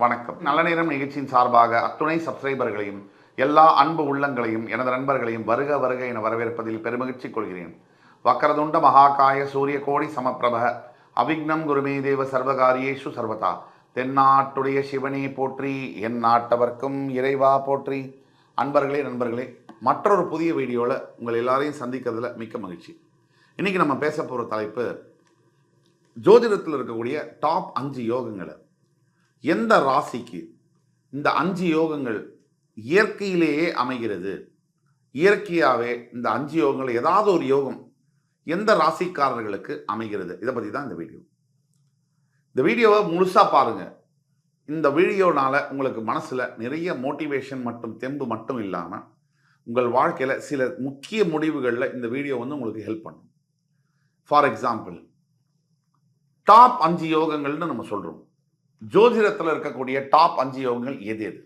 வணக்கம். நல்ல நேரம் நிகழ்ச்சியின் சார்பாக அத்துணை சப்ஸ்கிரைபர்களையும் எல்லா அன்பு உள்ளங்களையும் எனது நண்பர்களையும் வருக வருக என வரவேற்பதில் பெருமகிழ்ச்சி கொள்கிறேன். வக்கரதுண்ட மகாகாய சூரிய கோடி சமப்பிரப அவிக்னம் குருமே தேவ சர்வகாரியேஷு சர்வதா. தென்னாட்டுடைய சிவனே போற்றி என் நாட்டவர்க்கும் இறைவா போற்றி. அன்பர்களே நண்பர்களே மற்றொரு புதிய வீடியோவில் உங்கள் எல்லாரையும் சந்திக்கிறதுல மிக்க மகிழ்ச்சி. இன்னைக்கு நம்ம பேச போகிற தலைப்பு ஜோதிடத்தில் இருக்கக்கூடிய டாப் அஞ்சு யோகங்களை. எந்த ராசிக்கு இந்த அஞ்சு யோகங்கள் இயற்கையிலேயே அமைகிறது? இயற்கையாகவே இந்த அஞ்சு யோகங்கள் ஏதாவது ஒரு யோகம் எந்த ராசிக்காரர்களுக்கு அமைகிறது? இதை பற்றி தான் இந்த வீடியோ. இந்த வீடியோவை முழுசாக பாருங்கள் இந்த வீடியோனால் உங்களுக்கு மனசில் நிறைய மோட்டிவேஷன் மற்றும் தெம்பு மட்டும் இல்லாமல் உங்கள் வாழ்க்கையில் சில முக்கிய முடிவுகளில் இந்த வீடியோ வந்து உங்களுக்கு ஹெல்ப் பண்ணும். ஃபார் எக்ஸாம்பிள் டாப் அஞ்சு யோகங்கள்னு நம்ம சொல்கிறோம் ஜோதிடத்தில் இருக்கக்கூடிய டாப் அஞ்சு யோகங்கள் எது எது?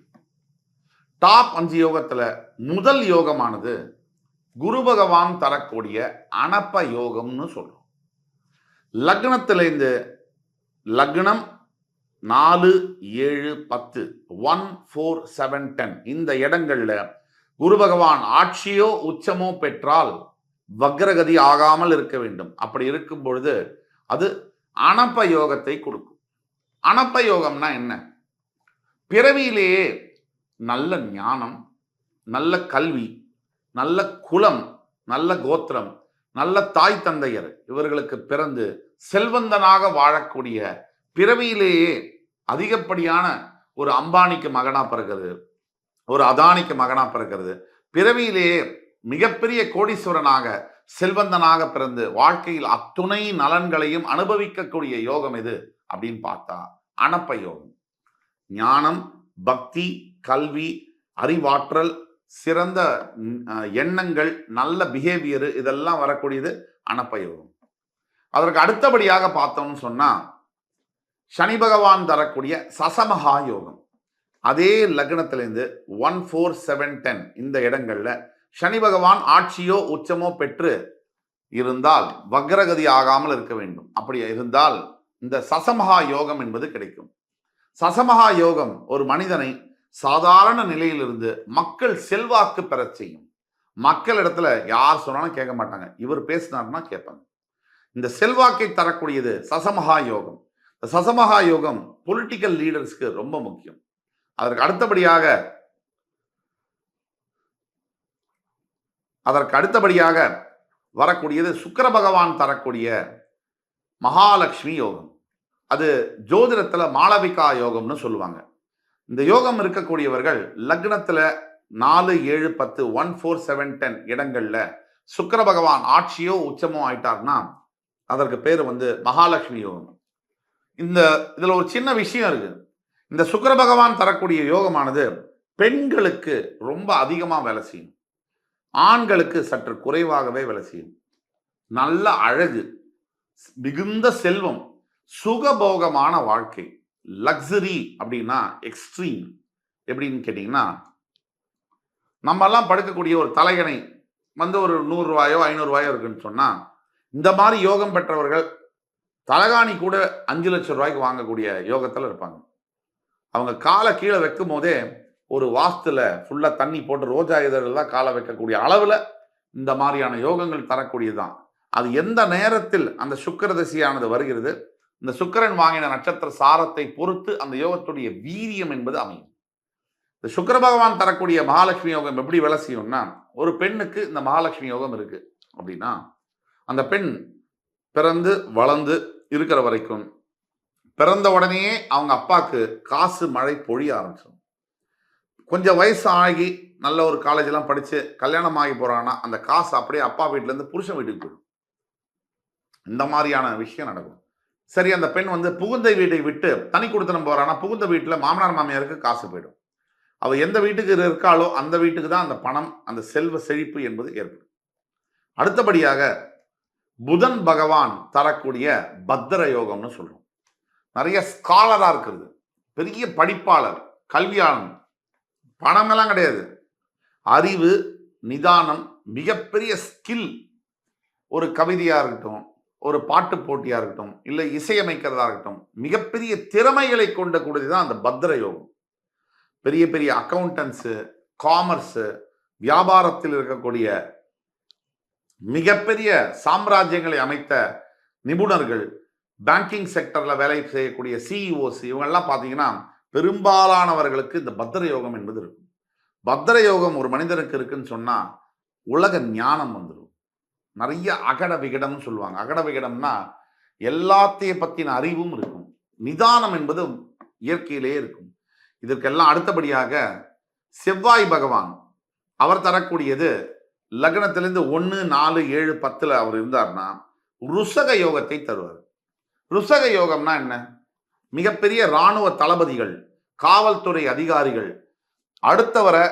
டாப் அஞ்சு யோகத்தில் முதல் யோகமானது குரு பகவான் தரக்கூடிய அனப்ப யோகம்னு சொல்கிறோம் லக்னத்திலேருந்து லக்னம் நாலு ஏழு பத்து ஒன் ஃபோர் செவன் டென் இந்த இடங்களில் குரு பகவான் ஆட்சியோ உச்சமோ பெற்றால் வக்ரகதி ஆகாமல் இருக்க வேண்டும். அப்படி இருக்கும் பொழுது அது அனப்ப யோகத்தை கொடுக்கும். அனப்ப யோகம்னா என்ன? பிறவியிலேயே நல்ல ஞானம் நல்ல கல்வி நல்ல குலம் நல்ல கோத்திரம் நல்ல தாய் தந்தையர் இவர்களுக்கு பிறந்து செல்வந்தனாக வாழக்கூடிய பிறவியிலேயே அதிகப்படியான ஒரு அம்பானிக்கு மகனா பிறகுது ஒரு அதானிக்கு மகனா பிறக்கிறது. பிறவியிலேயே மிகப்பெரிய கோடீஸ்வரனாக செல்வந்தனாக பிறந்து வாழ்க்கையில் அத்துணை நலன்களையும் அனுபவிக்கக்கூடிய யோகம் எது? அப்படின்னு பார்த்தா அனப்பயோகம். ஞானம் பக்தி கல்வி அறிவாற்றல் சிறந்த எண்ணங்கள் நல்ல பிஹேவியர் இதெல்லாம் வரக்கூடியது அனப்பயோகம். அதற்கு அடுத்தபடியாக பார்த்தோம்னு சொன்னா சனி பகவான் தரக்கூடிய சசமகா யோகம். அதே லக்னத்திலேருந்து ஒன் ஃபோர் செவன் டென் இந்த இடங்கள்ல சனி பகவான் ஆட்சியோ உச்சமோ பெற்று இருந்தால் வக்ரகதி ஆகாமல் இருக்க வேண்டும். அப்படி இருந்தால் இந்த சசமகா யோகம் என்பது கிடைக்கும். சசமகா யோகம் ஒரு மனிதனை சாதாரண நிலையிலிருந்து மக்கள் செல்வாக்கு பெறச் செய்யும். மக்கள் இடத்துல யார் சொன்னாலும் கேட்க மாட்டாங்க. இவர் பேசினார்னா கேட்பாங்க. இந்த செல்வாக்கை தரக்கூடியது சசமகா யோகம் இந்த சசமகா யோகம் பொலிட்டிக்கல் லீடர்ஸ்க்கு ரொம்ப முக்கியம். அதற்கு அடுத்தபடியாக அதற்கு அடுத்தபடியாக வரக்கூடியது சுக்கர பகவான் தரக்கூடிய மகாலட்சுமி யோகம். அது ஜோதிடத்தில் மாளவிகா யோகம்னு சொல்லுவாங்க. இந்த யோகம் இருக்கக்கூடியவர்கள் லக்னத்தில் நாலு ஏழு பத்து ஒன் ஃபோர் செவன் டென் இடங்களில் சுக்கர பகவான் ஆட்சியோ உச்சமோ ஆயிட்டார்னா அதற்கு பேர் வந்து மகாலட்சுமி யோகம். இந்த இதில் ஒரு சின்ன விஷயம் இருக்கு. இந்த சுக்கர பகவான் தரக்கூடிய யோகமானது பெண்களுக்கு ரொம்ப அதிகமாக வேலை செய்யும். ஆண்களுக்கு சற்று குறைவாகவே வேலை செய்யும். நல்ல அழகு. மிகுந்த செல்வம் சுகபோகமான வாழ்க்கை லக்ஸரி அப்படின்னா எக்ஸ்ட்ரீம் எப்படின்னு கேட்டிங்கன்னா நம்மெல்லாம் படுக்கக்கூடிய ஒரு தலையணை வந்து ஒரு நூறுரூவாயோ ஐநூறுரூவாயோ இருக்குன்னு சொன்னால் இந்த மாதிரி யோகம் பெற்றவர்கள் தலகாணி கூட அஞ்சு லட்சம் ரூபாய்க்கு வாங்கக்கூடிய யோகத்தில் இருப்பாங்க. அவங்க காலை கீழே வைக்கும் போதே ஒரு வாஸ்துல ஃபுல்லாக தண்ணி போட்டு ரோஜா இதழெல்லாம் காலை வைக்கக்கூடிய அளவில் இந்த மாதிரியான யோகங்கள் தரக்கூடியதுதான். அது எந்த நேரத்தில் அந்த சுக்கிர திசையானது வருகிறது? இந்த சுக்கிரன் வாங்கின நட்சத்திர சாரத்தை பொறுத்து அந்த யோகத்துடைய வீரியம் என்பது அமையும். இந்த சுக்கிர பகவான் தரக்கூடிய மகாலட்சுமி யோகம் எப்படி வேலை செய்யும்னா ஒரு பெண்ணுக்கு இந்த மகாலட்சுமி யோகம் இருக்கு அப்படின்னா அந்த பெண் பிறந்து வளர்ந்து இருக்கிற வரைக்கும் பிறந்த உடனேயே அவங்க அப்பாவுக்கு காசு மழை பொழிய ஆரம்பிச்சிடும். கொஞ்சம் வயசு ஆகி நல்ல ஒரு காலேஜெலாம் படித்து கல்யாணம் ஆகி போகிறான்னா அந்த காசு அப்படியே அப்பா வீட்டிலேருந்து புருஷன் வீட்டுக்கு போயிடும். இந்த மாதிரியான விஷயம் நடக்கும். சரி அந்த பெண் வந்து புகுந்த வீட்டை விட்டு தனி கொடுத்தனம் போறானா புகுந்த வீட்டில் மாமனார் மாமியாருக்கு காசு போயிடும். அவ எந்த வீட்டுக்கு இருக்காளோ அந்த வீட்டுக்கு தான் அந்த பணம் அந்த செல்வ செழிப்பு என்பது ஏற்படும். அடுத்தபடியாக புதன் பகவான் தரக்கூடிய பத்திர யோகம்னு சொல்றோம். நிறைய ஸ்காலராக இருக்கிறது. பெரிய படிப்பாளர் கல்வியாளன். பணமெல்லாம் கிடையாது. அறிவு நிதானம் மிகப்பெரிய ஸ்கில். ஒரு கவிதையாக இருக்கட்டும் ஒரு பாட்டு போட்டியாக இருக்கட்டும் இல்லை இசையமைக்கிறதா இருக்கட்டும் மிகப்பெரிய திறமைகளை கொண்ட கூடியது தான் அந்த பத்ர யோகம். பெரிய பெரிய அக்கௌண்டன்ஸு காமர்ஸு வியாபாரத்தில் இருக்கக்கூடிய மிகப்பெரிய சாம்ராஜ்யங்களை அமைத்த நிபுணர்கள் பேங்கிங் செக்டரில் வேலை செய்யக்கூடிய சிஇஓஸ் இவங்கெல்லாம் பார்த்தீங்கன்னா பெரும்பாலானவர்களுக்கு இந்த பத்திர யோகம் என்பது இருக்கும். பத்திர யோகம் ஒரு மனிதனுக்கு இருக்குன்னு சொன்னால் உலக ஞானம் வந்துடும் நிறைய அகட விகடம்னு சொல்லுவாங்க. அகட விகடம்னா எல்லாத்தைய பற்றின அறிவும் இருக்கும். நிதானம் என்பது இயற்கையிலேயே இருக்கும். இதற்கெல்லாம் அடுத்தபடியாக செவ்வாய் பகவான் அவர் தரக்கூடியது லக்னத்திலிருந்து ஒன்று நாலு ஏழு பத்தில் அவர் இருந்தார்னா ருசக யோகத்தை தருவார். ருசக யோகம்னா என்ன? மிகப்பெரிய இராணுவ தளபதிகள் காவல்துறை அதிகாரிகள் அடுத்தவரை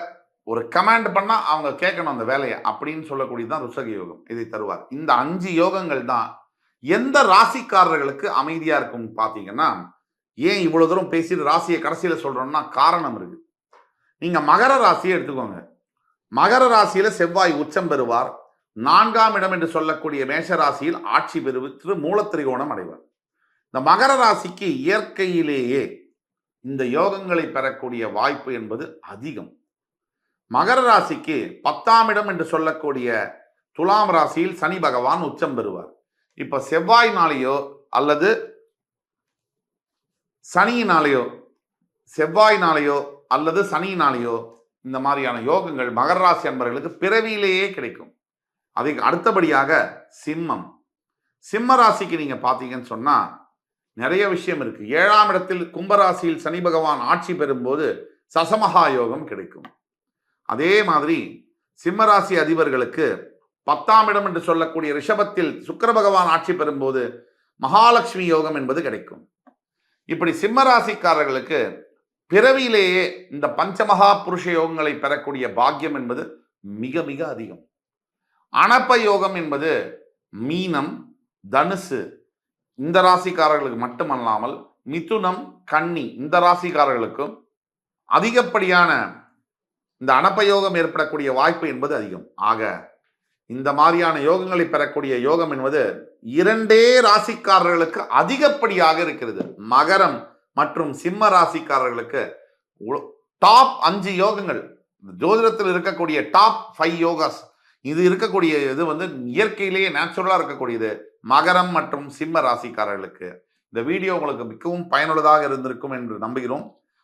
ஒரு கமாண்ட் பண்ணா அவங்க கேட்கணும் அந்த வேலையை அப்படின்னு சொல்லக்கூடியதுதான் ருசக யோகம். இதை தருவார். இந்த அஞ்சு யோகங்கள் தான் எந்த ராசிக்காரர்களுக்கு அமைதியா இருக்கும் பாத்தீங்கன்னா ஏன் இவ்வளவு தூரம் பேசிட்டு ராசியை கடைசியில சொல்றோம்னா காரணம் இருக்கு. நீங்க மகர ராசியை எடுத்துக்கோங்க. மகர ராசியில செவ்வாய் உச்சம் பெறுவார். நான்காம் இடம் என்று சொல்லக்கூடிய மேஷ ராசியில் ஆட்சி பெறுவித்து மூலத்திரிகோணம் அடைவார். இந்த மகர ராசிக்கு இயற்கையிலேயே இந்த யோகங்களை பெறக்கூடிய வாய்ப்பு என்பது அதிகம். மகர ராசிக்கு பத்தாம் இடம் என்று சொல்லக்கூடிய துலாம் ராசியில் சனி பகவான் உச்சம் பெறுவார். இப்ப செவ்வாயினாலேயோ அல்லது சனியினாலேயோ செவ்வாயினாலேயோ அல்லது சனியினாலேயோ இந்த மாதிரியான யோகங்கள் மகர ராசி அன்பர்களுக்கு பிறவியிலேயே கிடைக்கும். அதுக்கு அடுத்தபடியாக சிம்மம். சிம்ம ராசிக்கு நீங்க பார்த்தீங்கன்னு சொன்னா நிறைய விஷயம் இருக்கு. ஏழாம் இடத்தில் கும்பராசியில் சனி பகவான் ஆட்சி பெறும்போது சசமகா யோகம் கிடைக்கும். அதே மாதிரி சிம்மராசி அதிபர்களுக்கு பத்தாம் இடம் என்று சொல்லக்கூடிய ரிஷபத்தில் சுக்கர பகவான் ஆட்சி பெறும்போது மகாலட்சுமி யோகம் என்பது கிடைக்கும். இப்படி சிம்மராசிக்காரர்களுக்கு பிறவியிலேயே இந்த பஞ்சமகா புருஷ யோகங்களை பெறக்கூடிய பாக்கியம் என்பது மிக மிக அதிகம். அனப்ப யோகம் என்பது மீனம் தனுசு இந்த ராசிக்காரர்களுக்கு மட்டுமல்லாமல் மிதுனம் கன்னி இந்த ராசிக்காரர்களுக்கும் அதிகப்படியான இந்த அனப்பயோகம் ஏற்படக்கூடிய வாய்ப்பு என்பது அதிகம். ஆக இந்த மாதிரியான யோகங்களை பெறக்கூடிய யோகம் என்பது இரண்டே ராசிக்காரர்களுக்கு அதிகப்படியாக இருக்கிறது. மகரம் மற்றும் சிம்ம ராசிக்காரர்களுக்கு டாப் அஞ்சு யோகங்கள். ஜோதிடத்தில் இருக்கக்கூடிய டாப் ஃபைவ் யோகாஸ். இது இருக்கக்கூடிய இது வந்து இயற்கையிலேயே நேச்சுரலாக இருக்கக்கூடியது. மகரம் மற்றும் சிம்ம ராசிக்காரர்களுக்கு. இந்த வீடியோ உங்களுக்கு மிகவும் பயனுள்ளதாக இருந்திருக்கும் என்று நம்புகிறோம்.